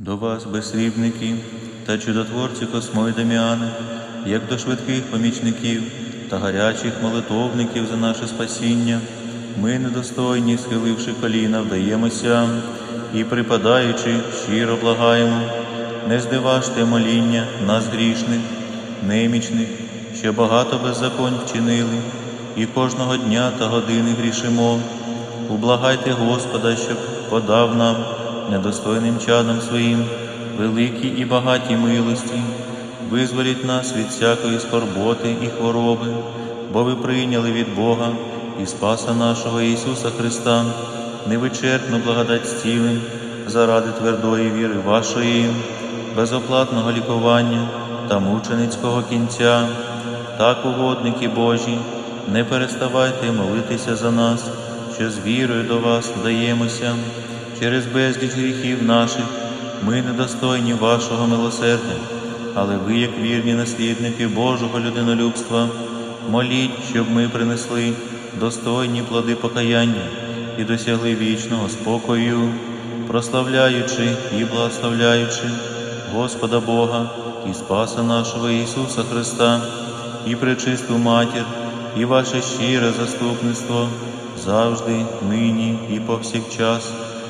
До вас, безсрібники та чудотворці Космо і Деміани, як до швидких помічників та гарячих молитовників за наше спасіння, ми, недостойні, схиливши коліна, вдаємося і, припадаючи, щиро благаємо, не здиважте моління нас грішних, немічних, що багато беззаконь вчинили, і кожного дня та години грішимо. Ублагайте Господа, щоб подав нам, недостойним чадом своїм, великі і багаті милості, визволіть нас від всякої скорботи і хвороби, бо ви прийняли від Бога і Спаса нашого Ісуса Христа, невичерпну благодать зцілень заради твердої віри вашої, безоплатного лікування та мученицького кінця. Так, угодники Божі, не переставайте молитися за нас, що з вірою до вас вдаємося. Через безліч гріхів наших ми недостойні вашого милосердя, але ви, як вірні наслідники Божого людинолюбства, моліть, щоб ми принесли достойні плоди покаяння і досягли вічного спокою, прославляючи і благословляючи Господа Бога і Спаса нашого Ісуса Христа, і пречисту матір, і ваше щире заступництво завжди, нині і повсякчас,